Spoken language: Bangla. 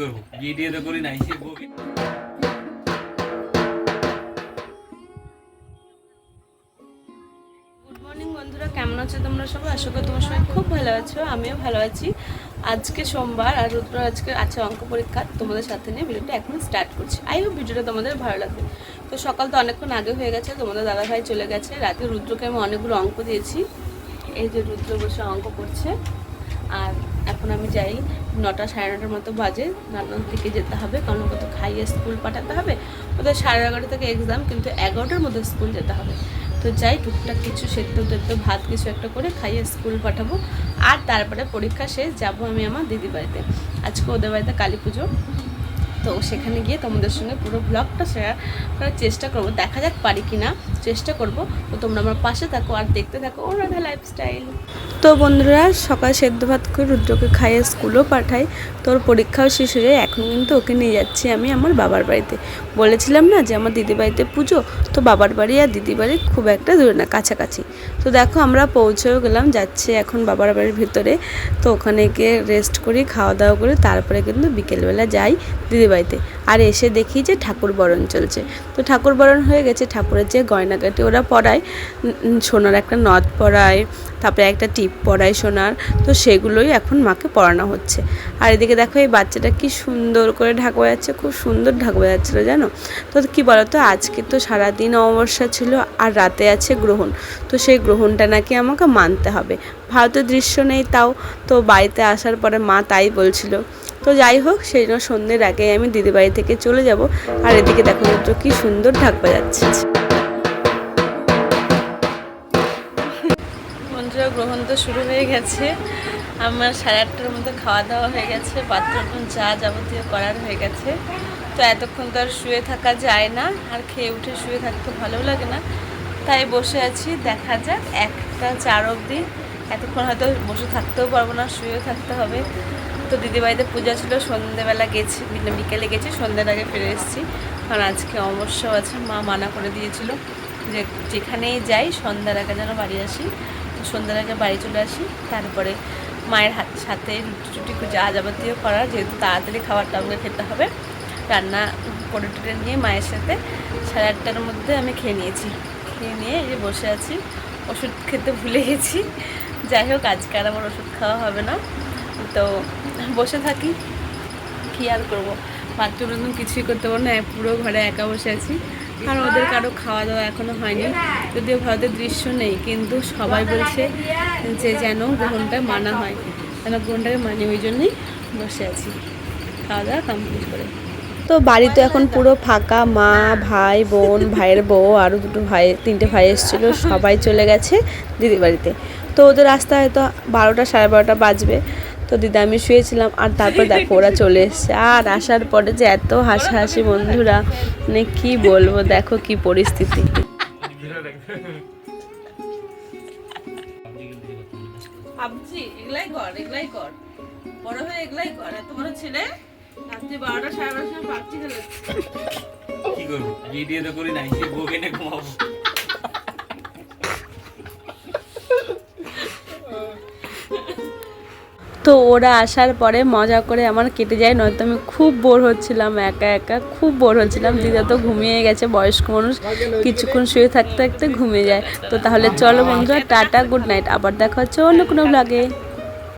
করব? ভিডিও তো করি গুড মর্নিং বন্ধুরা, কেমন আছো তোমরা সবাই? আশা করি তোমার সবাই খুব ভালো আছো, আমিও ভালো আছি। আজকে সোমবার আর রুদ্র আজকে আছে অঙ্ক পরীক্ষা, তোমাদের সাথে নিয়ে ভিডিওটা এখন স্টার্ট করছি। আই হোপ ভিডিওটা তোমাদের ভালো লাগবে। তো সকাল তো অনেকক্ষণ আগে হয়ে গেছে, তোমাদের দাদা ভাই চলে গেছে। রাতে রুদ্রকে আমি অনেকগুলো অঙ্ক দিয়েছি। এই যে রুদ্র বসে অঙ্ক করছে। আর এখন আমি যাই নটা সাড়ে নটার মতো বাজে রান্নার দিকে যেতে হবে, কারণ ওকে তো খাইয়ে স্কুল পাঠাতে হবে। ওদের সাড়ে এগারোটা থেকে এক্সাম কিন্তু এগারোটার মধ্যে স্কুল যেতে হবে। তো যাই, টুকটাক কিছু সেদ্ধ টেদ্ধ ভাত কিছু একটা করে খাইয়ে স্কুল পাঠাবো। আর তারপরে পরীক্ষা শেষ, যাব আমি আমার দিদি বাড়িতে। আজকে ওদের বাড়িতে কালী পুজো। তো সেখানে গিয়ে তোমাদের সঙ্গে পুরো ব্লগটা শেয়ার করার চেষ্টা করব। দেখা যাক পারি কি না চেষ্টা করব। তো তোমরা আমার পাশে থাকো আর দেখতে থাকো ওর রাধা লাইফস্টাইল তো বন্ধুরা, সকাল সেদ্ধ ভাত করে রুদ্রকে খাইয়ে স্কুলও পাঠাই। তোর পরীক্ষাও শেষ হয়ে যায়, এখন কিন্তু ওকে নিয়ে যাচ্ছি আমি আমার বাবার বাড়িতে। বলেছিলাম না যে আমার দিদি বাড়িতে পুজো, তো বাবার বাড়ি আর দিদি বাড়ি খুব একটা দূরে না, কাছাকাছি। তো দেখো আমরা পৌঁছেও গেলাম, যাচ্ছি এখন বাবার বাড়ির ভিতরে। তো ওখানে গিয়ে রেস্ট করি, খাওয়া দাওয়া করে, তারপরে কিন্তু বিকেলবেলা যাই দিদি বাড়িতে। আর এসে দেখি যে ঠাকুর বরণ চলছে। তো ঠাকুর বরণ হয়ে গেছে, ঠাকুরের যে গয়নাগাটি ওরা পরায় সোনার একটা নথ পরায়, তারপরে একটা টিপ পরায় সোনার, তো সেগুলোই এখন মাকে পরানো হচ্ছে। আর এদিকে দেখো এই বাচ্চাটা কি সুন্দর করে ঢাকা যাচ্ছে খুব সুন্দর ঢাকা যাচ্ছিল জানো? তো কি বলতো, আজকে তো সারাদিন অমাবস্যা ছিল আর রাতে আছে গ্রহণ, তো সেই গ্রহণটা নাকি আমাকে মানতে হবে। ভারতের দৃশ্য নেই তাও, তো বাড়িতে আসার পরে মা তাই বলছিল তো যাই হোক, সেই জন্য সন্ধ্যের আগে আমি দিদি বাড়ি থেকে চলে যাব। আর এদিকে দেখো তো কি সুন্দর ঢাকবা যাচ্ছে বন্ধুরা গ্রহণ তো শুরু হয়ে গেছে। আমার সাড়ে আটটার মধ্যে খাওয়া দাওয়া হয়ে গেছে, বাথরুম যা যাবতীয় করার হয়ে গেছে। তো এতক্ষণ তো আর শুয়ে থাকা যায় না, আর খেয়ে উঠে শুয়ে থাকতে ভালো লাগে না। তাই বসে আছি, দেখা যাক একটা চার অবধি। এতক্ষণ হয়তো বসে থাকতেও পারব না, শুয়েও থাকতে হবে। তো দিদিবাড়িতে পূজা ছিল সন্ধেবেলা গেছি, বিকেলে- গেছি, সন্ধ্যের আগে ফিরে এসেছি। কারণ আজকে অবশ্যই আছে, মা মানা করে দিয়েছিল যে যেখানেই যাই, সন্ধ্যার আগে যেন বাড়ি আসি। তো সন্ধ্যার আগে বাড়ি চলে আসি, তারপরে মায়ের হাত, সাথে রুটি টুটি যা যাবতীয় করা, যেহেতু তাড়াতাড়ি খাবারটা আমাকে খেতে হবে। রান্না করে টুটে নিয়ে মায়ের সাথে সাড়ে আটটার মধ্যে আমি খেয়ে নিয়েছি। খেয়ে নিয়ে এই যে বসে আছি, ওষুধ খেতে ভুলে গেছি। যাই হোক, আজকে আর আমার ওষুধ খাওয়া হবে না। তো বসে থাকি, কী আর করব? বাচ্চার নতুন কিছুই করতে পারব না, পুরো ঘরে একা বসে আছি। আর ওদের কারও খাওয়া দাওয়া এখনও হয়নি। যদিও ভারতের দৃশ্য নেই, কিন্তু সবাই বলছে যে যেন গ্রহণটা মানা হয়। যেন গ্রহণটাকে মানি ওই জন্যই বসে আছি। খাওয়া দাওয়া কমপ্লিট করে। তো বাড়ি তো এখন পুরো ফাঁকা, মা, ভাই, বোন, ভাইয়ের বউ, আরও দুটো ভাই, তিনটে ভাই এসেছিল, সবাই চলে গেছে দিদি বাড়িতে। তো ওদের আসতে হয়তো বারোটা সাড়ে বারোটা বাজবে। তো দিদা আমি শুয়েছিলাম আর তারপর দেখো ওরা চলে এসছে। আর আসার পরে যে এত হাসাহাসি বন্ধুরা মানে কি বলব দেখো কি পরিস্থিতি। ভাবছি এগুলাই কর এগুলাই কর। বড় হয়ে এগুলাই কর। এত বড় ছেলে রাত্রি বারোটা সাড়ে বারোটার সময় কি করব? ভিডিও তো করি নাই সে বউকে নিয়ে ঘুমাবো। তো ওরা আসার পরে মজা করে আমার কেটে যায়, নয়তো আমি খুব বোর হচ্ছিলাম, একা একা খুব বোর হচ্ছিলাম। দিদা তো ঘুমিয়ে গেছে, বয়স্ক মানুষ, কিছুক্ষণ শুয়ে থাকতে থাকতে ঘুমিয়ে যায়। তো তাহলে চলো বন্ধুরা, টাটা, গুড নাইট। আবার দেখা হচ্ছে অন্য কোনো ব্লগে